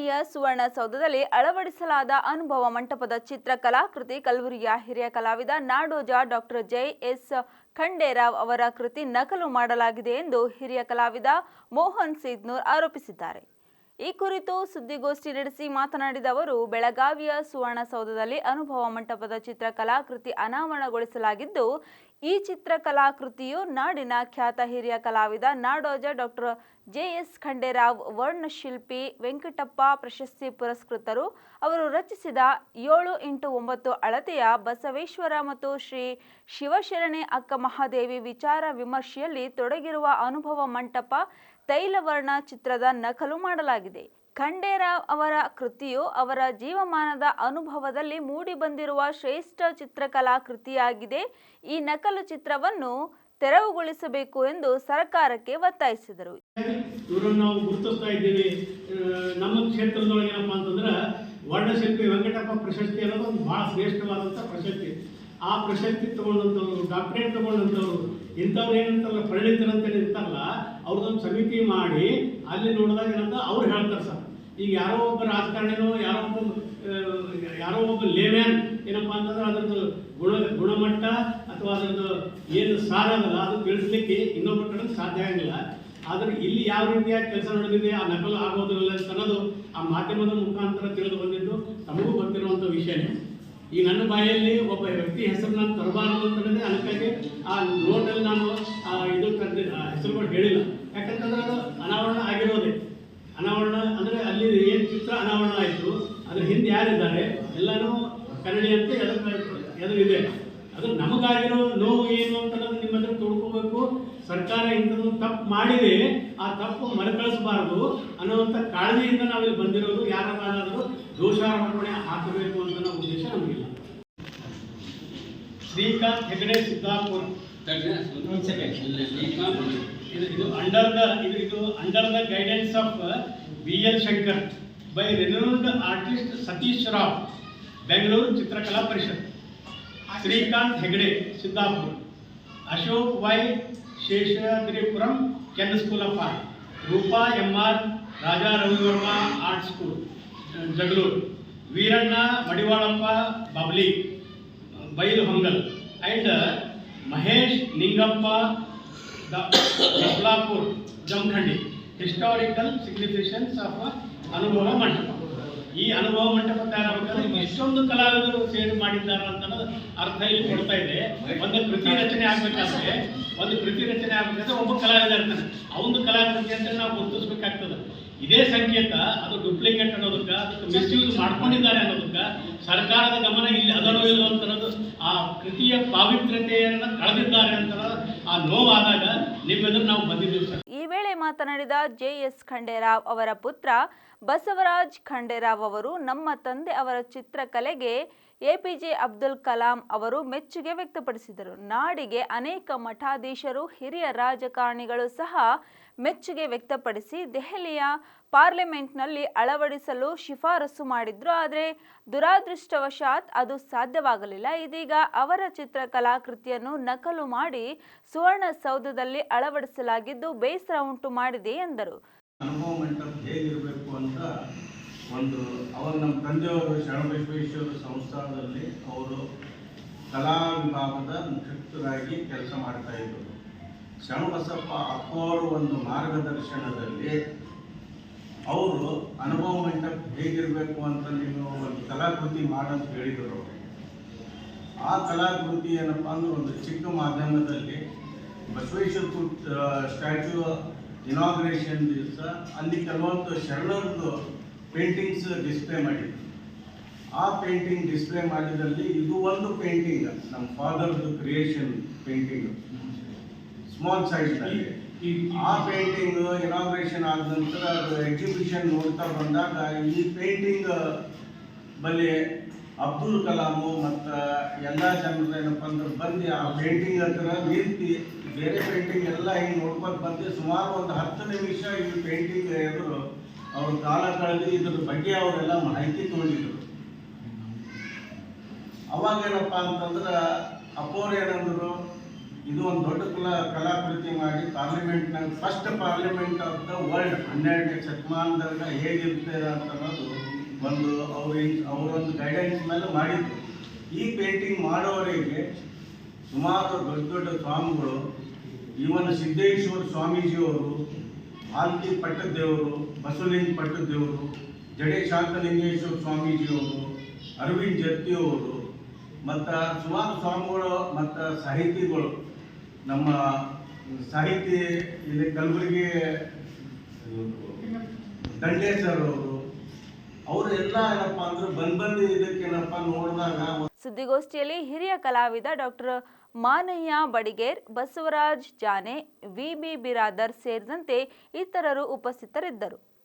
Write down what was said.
ಬೆಳಗಾವಿಯ ಸುವರ್ಣಸೌಧದಲ್ಲಿ ಅಳವಡಿಸಲಾದ ಅನುಭವ ಮಂಟಪದ ಚಿತ್ರಕಲಾಕೃತಿ ಕಲಬುರಗಿಯ ಹಿರಿಯ ಕಲಾವಿದ Nadoja doctor J S Khanderao ಅವರ ಕೃತಿ ನಕಲು ಮಾಡಲಾಗಿದೆ ಎಂದು ಹಿರಿಯ ಕಲಾವಿದ ಮೋಹನ್ ಸಿದ್ನೂರ್ ಆರೋಪಿಸಿದ್ದಾರೆ. ಈ ಕುರಿತು ಸುದ್ದಿಗೋಷ್ಠಿ ನಡೆಸಿ ಮಾತನಾಡಿದ ಅವರು, ಬೆಳಗಾವಿಯ ಸುವರ್ಣಸೌಧದಲ್ಲಿ ಅನುಭವ ಮಂಟಪದ ಚಿತ್ರಕಲಾಕೃತಿ ಅನಾವರಣಗೊಳಿಸಲಾಗಿದ್ದು, ಈ ಚಿತ್ರಕಲಾಕೃತಿಯು ನಾಡಿನ ಖ್ಯಾತ ಹಿರಿಯ ಕಲಾವಿದ, Nadoja doctor J S Khanderao, ವರ್ಣಶಿಲ್ಪಿ, Venkatappa ಪ್ರಶಸ್ತಿ ಪುರಸ್ಕೃತರು. ಅವರು ರಚಿಸಿದ ಏಳು ಇಂಟು ಒಂಬತ್ತು ಅಳತೆಯ ಬಸವೇಶ್ವರ ಮತ್ತು ಶ್ರೀ ಶಿವಶರಣೆ ಅಕ್ಕ ಮಹಾದೇವಿ ವಿಚಾರ ವಿಮರ್ಶೆಯಲ್ಲಿ ತೊಡಗಿರುವ ಅನುಭವ ಮಂಟಪ ತೈಲವರ್ಣ ಚಿತ್ರದ ನಕಲು ಮಾಡಲಾಗಿದೆ. ಖಂಡೇರಾವ್ ಅವರ ಕೃತಿಯು ಅವರ ಜೀವಮಾನದ ಅನುಭವದಲ್ಲಿ ಮೂಡಿಬಂದಿರುವ ಶ್ರೇಷ್ಠ ಚಿತ್ರಕಲಾ ಕೃತಿಯಾಗಿದೆ. ಈ ನಕಲು ಚಿತ್ರವನ್ನು ತೆರವುಗೊಳಿಸಬೇಕು ಎಂದು ಸರ್ಕಾರಕ್ಕೆ ಒತ್ತಾಯಿಸಿದರು. ನಾವು ಗುರುತಿಸ್ತಾ ಇದ್ದೀವಿ. ನಮ್ಮ ಕ್ಷೇತ್ರದೊಳಗೆ ಏನಪ್ಪ ಅಂತಂದ್ರೆ ವರ್ಣಶಿಲ್ಪಿ ವೆಂಕಟಪ್ಪ ಪ್ರಶಸ್ತಿ ಅನ್ನೋದು ಒಂದು ಬಹಳ ಶ್ರೇಷ್ಠವಾದಂಥ ಪ್ರಶಸ್ತಿ. ಆ ಪ್ರಶಸ್ತಿ ತಗೊಂಡಂಥವ್ರು, ಡಾಕ್ಟರೇಟ್ ತಗೊಂಡಂಥವ್ರು, ಇಂಥವ್ರು ಏನಂತಾರಲ್ಲ ಪರಿಣಿತರಂತ ಇರ್ತಾರಲ್ಲ ಅವ್ರದ್ದೊಂದು ಸಮಿತಿ ಮಾಡಿ ಅಲ್ಲಿ ನೋಡಿದಾಗ ಏನಂತ ಅವ್ರು ಹೇಳ್ತಾರೆ ಸರ್. ಈಗ ಯಾರೋ ಒಬ್ಬ ರಾಜಕಾರಣಿನೋ, ಯಾರೋ ಒಬ್ಬ ಯಾರೋ ಒಬ್ಬ ಲೇಮ್ಯಾನ್ ಏನಪ್ಪ ಅಂತಂದ್ರೆ ಅದ್ರದ್ದು ಗುಣ, ಗುಣಮಟ್ಟ ಅಥವಾ ಅದ್ರದ್ದು ಏನು ಸಾರ ಅದಲ್ಲ ಅದು ತಿಳಿಸ್ಲಿಕ್ಕೆ ಇನ್ನೊಬ್ಬರ ಕಡೆ ಸಾಧ್ಯ ಆಗಿಲ್ಲ ಆದ್ರೆ ಇಲ್ಲಿ ಯಾವ ರೀತಿಯಾಗಿ ಕೆಲಸ ನಡೆದಿದೆ, ಆ ನಕಲು ಆಗೋದಿಲ್ಲ ಅಂತ ಅನ್ನೋದು ಆ ಮಾಧ್ಯಮದ ಮುಖಾಂತರ ತಿಳಿದು ಬಂದಿದ್ದು ತಮಗೂ ಗೊತ್ತಿರುವಂಥ ವಿಷಯನೇ. ಈ ನನ್ನ ಬಾಯಲ್ಲಿ ಒಬ್ಬ ವ್ಯಕ್ತಿ ಹೆಸರನ್ನ ನಾನು ತರಬಾರದು ಅಂತಂದ್ರೆ ಅದಕ್ಕಾಗಿ ಆ ನೋಟಲ್ಲಿ ನಾನು ಆ ಇದು ತಂದೆ ಹೆಸರುಗಳು ಹೇಳಿಲ್ಲ ಯಾಕಂತಂದ್ರೆ ಅದು ಅನಾವರಣ ಆಗಿರೋದೇ ಅನಾವರಣ ಅಂದ್ರೆ ಅಲ್ಲಿ ಏನು ಚಿತ್ರ ಅನಾವರಣ ಆಯಿತು ಅದ್ರ ಎಲ್ಲಾನು ಕನ್ನಡಿ ಅಂತ ಎದುರು ಇದೆ ಅದು ನಮಗಾಗಿರೋ ನೋವು ಏನು ಅಂತ ನಿಮ್ಮ ಹತ್ರ ತೋಡ್ಕೋಬೇಕು ಸರ್ಕಾರ ಇಂಥದ್ದು ತಪ್ಪು ಮಾಡಿದೆ, ಆ ತಪ್ಪು ಮರುಕಳಿಸಬಾರದು ಅನ್ನುವಂಥ ಕಾಳಜಿಯಿಂದ ನಾವಿಲ್ಲಿ ಬಂದಿರೋದು. ಯಾರಾದರೂ ದೋಷಾರೋಪಣೆ ಹಾಕಬೇಕು ಅಂತ ಉದ್ದೇಶ ನಮಗಿಲ್ಲ. ಶ್ರೀಕಾಂತ್ ಹೆಗಡೆ ಸಿದ್ದಾಪುರ್. ಇದು ಅಂಡರ್ ದ ಇದು ಇದು under the guidance of B L Shankar by renowned artist Satish Rao, Bengaluru Chitrakala Parishat. Shrikant Hegde, Siddapur. Ashok Y Seshadripuram Ken school of art. Roopa M R Raja Ravivarma art school, Jagalur. Veeranna Madivalappa Babli, Bailhongal. And Mahesh Ningappa Dablapur, Jamkhandi. Historical significations of Anubhava Mantapa ಈ ಅನುಭವ ಮಂಟಪ ತಯಾರಾಗಬೇಕಾದ್ರೆ ಎಷ್ಟೊಂದು ಕಲಾವಿದರು ಸೇರಿ ಮಾಡಿದ್ದಾರೆ ಅಂತ ಅರ್ಥ ಇಲ್ಲಿ ಕೊಡ್ತಾ ಇದೆ. ಒಂದು ಕೃತಿ ರಚನೆ ಆಗ್ಬೇಕಾದ್ರೆ, ಒಂದು ಕೃತಿ ರಚನೆ ಆಗ್ಬೇಕಾದ್ರೆ ಒಬ್ಬ ಕಲಾವಿದ ಇರ್ತಾನೆ. ಅವನು ಕಲಾಕೃತಿ ಅಂತ ನಾವು ಗುರುತಿಸ್ಬೇಕಾಗ್ತದೆ. ಇದೇ ಸಂಕೇತ, ಅದು ಡೂಪ್ಲಿಕೇಟ್ ಅನ್ನೋದಕ್ಕೆ, ಅದಕ್ಕೆ ಮಿಸ್ಯೂಸ್ ಮಾಡ್ಕೊಂಡಿದ್ದಾರೆ ಅನ್ನೋದಕ್ಕೆ ಸರ್ಕಾರದ ಗಮನ ಇಲ್ಲಿ ಅದನೋ ಇಲ್ಲ ಅಂತ ಆ ಕೃತಿಯ ಪಾವಿತ್ರ್ಯತೆಯನ್ನು ಕಳೆದಿದ್ದಾರೆ ಅಂತ ಆ ನೋವಾದಾಗ ನಿಮ್ಮೆದುರು ನಾವು ಬಂದಿದ್ದೀವಿ ಸರ್. ಮಾತನಾಡಿದ ಜೆಎಸ್ ಖಂಡೇರಾವ್ ಅವರ ಪುತ್ರ ಬಸವರಾಜ್ ಖಂಡೇರಾವ್ ಅವರು ನಮ್ಮ ತಂದೆ ಅವರ ಚಿತ್ರಕಲೆಗೆ ಎಪಿಜೆ ಅಬ್ದುಲ್ ಕಲಾಂ ಅವರು ಮೆಚ್ಚುಗೆ ವ್ಯಕ್ತಪಡಿಸಿದರು. ನಾಡಿಗೆ ಅನೇಕ ಮಠಾಧೀಶರು, ಹಿರಿಯ ರಾಜಕಾರಣಿಗಳು ಸಹ ಮೆಚ್ಚುಗೆ ವ್ಯಕ್ತಪಡಿಸಿ ದೆಹಲಿಯ ಪಾರ್ಲಿಮೆಂಟ್ನಲ್ಲಿ ಅಳವಡಿಸಲು ಶಿಫಾರಸು ಮಾಡಿದ್ರು. ಆದರೆ ದುರಾದೃಷ್ಟವಶಾತ್ ಅದು ಸಾಧ್ಯವಾಗಲಿಲ್ಲ. ಇದೀಗ ಅವರ ಚಿತ್ರಕಲಾಕೃತಿಯನ್ನು ನಕಲು ಮಾಡಿ ಸುವರ್ಣಸೌಧದಲ್ಲಿ ಅಳವಡಿಸಲಾಗಿದ್ದು ಬೇಸರ ಉಂಟು ಮಾಡಿದೆ ಎಂದರು. ಒಂದು ಅವರು ನಮ್ಮ ತಂದೆಯವರು ಶರಣಬಸವೇಶ್ವರ ಸಂಸ್ಥಾನದಲ್ಲಿ ಅವರು ಕಲಾ ವಿಭಾಗದ ಮುಖ್ಯಸ್ಥರಾಗಿ ಕೆಲಸ ಮಾಡ್ತಾ ಇದ್ದರು. ಶರಣಬಸಪ್ಪ ಅಪ್ಪವರು ಒಂದು ಮಾರ್ಗದರ್ಶನದಲ್ಲಿ ಅವರು ಅನುಭವ ಮಂಟಪ ಹೇಗಿರಬೇಕು ಅಂತ ನೀವು ಒಂದು ಕಲಾಕೃತಿ ಮಾಡಂತ ಹೇಳಿದರು ಆ ಕಲಾಕೃತಿ ಏನಪ್ಪ ಅಂದ್ರೆ ಒಂದು ಚಿಕ್ಕ ಮಾಧ್ಯಮದಲ್ಲಿ ಬಸವೇಶ್ವರ ಸ್ಟ್ಯಾಚ್ಯೂ ಇನಾಗ್ರೇಷನ್ ದಿವಸ ಅಲ್ಲಿ ಕೆಲವೊಂದು ಶರಣರದ್ದು ಪೇಂಟಿಂಗ್ಸ್ ಡಿಸ್ಪ್ಲೇ ಮಾಡಿದ್ರು. ಆ ಪೇಂಟಿಂಗ್ ಡಿಸ್ಪ್ಲೇ ಮಾಡಿದಲ್ಲಿ ಇದು ಒಂದು ಪೇಂಟಿಂಗ್ ನಮ್ಮ ಫಾದರ್ದು ಕ್ರಿಯೇಷನ್ ಪೇಂಟಿಂಗ್ ಸ್ಮಾಲ್ ಸೈಜ್ನಲ್ಲಿ ಆ ಪೇಂಟಿಂಗ್ ಇನಾಗ್ರೇಷನ್ ಆದ ನಂತರ ಅದು ಎಕ್ಸಿಬಿಷನ್ ನೋಡ್ತಾ ಬಂದಾಗ ಈ ಪೇಂಟಿಂಗ್ ಬಲ್ಲಿ ಅಬ್ದುಲ್ ಕಲಾಮು ಮತ್ತು ಎಲ್ಲ ಜನರು ಏನಪ್ಪ ಅಂದ್ರೆ ಬಂದು ಆ ಪೇಂಟಿಂಗ್ ಹತ್ರ ನಿಂತು ಬೇರೆ ಪೇಂಟಿಂಗ್ ಎಲ್ಲ ಹಿಂಗೆ ನೋಡ್ಕೊಂಡು ಬಂದು ಸುಮಾರು ಒಂದು ಹತ್ತು ನಿಮಿಷ ಈ ಪೇಂಟಿಂಗ್ ಎದುರು ಅವ್ರ ಕಾಲ ಕಳೆದು ಇದ್ರ ಬಗ್ಗೆ ಅವರೆಲ್ಲ ಮಾಹಿತಿ ತೊಗೊಂಡಿದ್ರು. ಅವಾಗ ಏನಪ್ಪ ಅಂತಂದ್ರೆ ಅಪ್ಪೋರು ಏನಂದ್ರು ಇದು ಒಂದು ದೊಡ್ಡ ಕಲಾ ಕಲಾಕೃತಿ ಮಾಡಿ ಪಾರ್ಲಿಮೆಂಟ್ನಾಗ first parliament of the world ಹನ್ನೆರಡನೇ ಶತಮಾನದಾಗ ಹೇಗಿರ್ತದೆ ಅಂತ ಅನ್ನೋದು ಒಂದು ಅವ್ರ ಅವರೊಂದು ಗೈಡೆನ್ಸ್ ಮೇಲೆ ಮಾಡಿದ್ರು. ಈ ಪೇಂಟಿಂಗ್ ಮಾಡೋವರಿಗೆ ಸುಮಾರು ದೊಡ್ಡ ದೊಡ್ಡ ಸ್ವಾಮಿಗಳು ಇವನ ಸಿದ್ದೇಶ್ವರ ಸ್ವಾಮೀಜಿಯವರು ಆಲ್ತಿ ಪಟ್ಟದೇವರು ಬಸವಲಿಂಗ ಪಟ್ಟದೇವರು ಜಡೆ ಶಾಂತಲಿಂಗೇಶ್ವರ ಸ್ವಾಮೀಜಿಯವರು, ಅರವಿಂದ್ ಜತ್ತಿಯವರು ಮತ್ತು ಸುಮಾರು ಸ್ವಾಮಿಗಳು, ಮತ್ತು ಸಾಹಿತಿಗಳು, ನಮ್ಮ ಸಾಹಿತಿ ಇಲ್ಲಿ ಕಲಬುರಗಿ ದಂಡೇಶ್ವರ್ ಅವರು ಸುದ್ದಿಗೋಷ್ಠಿಯಲ್ಲಿ ಹಿರಿಯ ಕಲಾವಿದ doctor Manayya Badiger Basavaraj Jane V B Biradar ಸೇರಿದಂತೆ ಇತರರು ಉಪಸ್ಥಿತರಿದ್ದರು.